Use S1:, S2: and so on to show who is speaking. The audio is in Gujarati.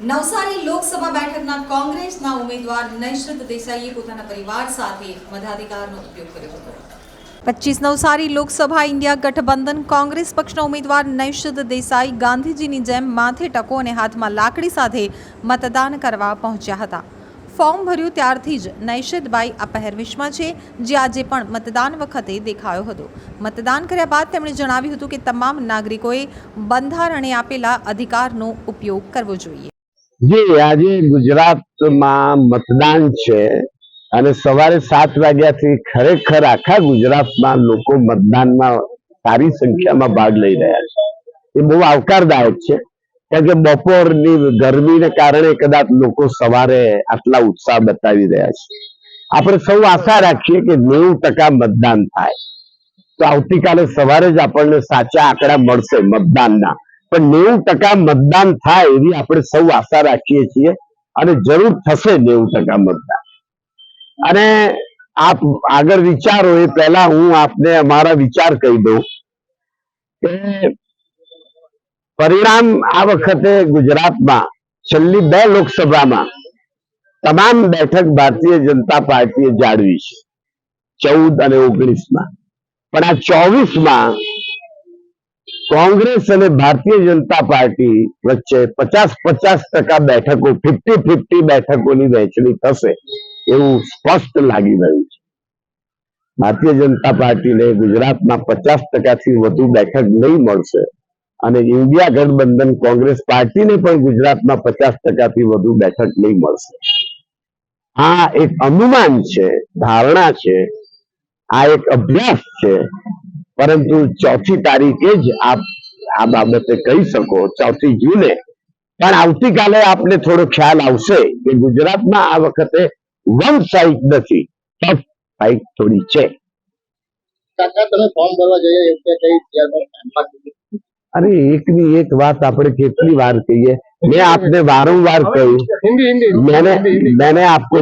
S1: નવસારી લોકસભા બેઠકના કોંગ્રેસના ઉમેદવાર નૈશ્રત દેસાઈએ પોતાના પરિવાર સાથે મતાધિકારનો ઉપયોગ કર્યો હતો. પચીસ નવસારી લોકસભા ઇન્ડિયા ગઠબંધન કોંગ્રેસ પક્ષના ઉમેદવાર નૈશદ દેસાઈ ગાંધીજીની જેમ માથે ટકો અને હાથમાં લાકડી સાથે મતદાન કરવા પહોંચ્યા હતા. ફોર્મ ભર્યું ત્યારથી જ નૈષદભાઈ આ પહેરવેશમાં છે, જે આજે પણ મતદાન વખતે દેખાયો હતો. મતદાન કર્યા બાદ તેમણે જણાવ્યું હતું કે તમામ નાગરિકોએ બંધારણે આપેલા અધિકારનો ઉપયોગ કરવો જોઈએ.
S2: જી, આજે ગુજરાતમાં મતદાન છે અને સવારે સાત વાગ્યાથી ખરેખર આખા ગુજરાતમાં લોકો મતદાનમાં સારી સંખ્યામાં ભાગ લઈ રહ્યા છે. એ બહુ આવકારદાયક છે, કારણ કે બપોરની ગરમીને કારણે કદાચ લોકો સવારે આટલા ઉત્સાહ બતાવી રહ્યા છે. આપણે સૌ આશા રાખીએ કે નેવું ટકા મતદાન થાય. તો આવતીકાલે સવારે જ આપણને સાચા આંકડા મળશે મતદાનના. પણ નેવું ટકા મતદાન થાય એવી આપણે સૌ આશા રાખીએ છીએ અને જરૂર થશે નેવું ટકા મતદાન. અને આપ આગળ વિચારો એ પહેલા હું આપને અમારા વિચાર કહી દઉં કે પરિણામ આ વખતે ગુજરાતમાં, છેલ્લી બે લોકસભામાં તમામ બેઠક ભારતીય જનતા પાર્ટીએ જાળવી છે, ચૌદ અને ઓગણીસમાં. પણ આ ચોવીસમાં કોંગ્રેસ અને ભારતીય જનતા પાર્ટી વચ્ચે પચાસ પચાસ ટકા બેઠકો ફિફ્ટી ફિફ્ટી બેઠકોની વહેંચણી થશે એવું સ્પષ્ટ લાગી રહ્યું છે. ભારતીય જનતા પાર્ટીને ગુજરાતમાં પચાસ ટકાથી વધુ બેઠક નહીં મળશે અને ઇન્ડિયા ગઠબંધન કોંગ્રેસ પાર્ટીને પણ ગુજરાતમાં પચાસ ટકાથી વધુ બેઠક નહીં મળશે. આ એક અનુમાન છે, ધારણા છે, આ એક અભ્યાસ છે પરંતુ ચોથી તારીખે જ આપ આ બાબતે કહી શકો ચોથી જૂને. પણ આવતીકાલે આપને થોડો ખ્યાલ આવશે કે ગુજરાતમાં આ વખતે વન સાઇડ નથી સાઇડ થોડી છે. અરે એકની એક વાત આપણે કેટલી વાર કહીએ. મેં આપને વારંવાર કહ્યું. મેને મેને આપકો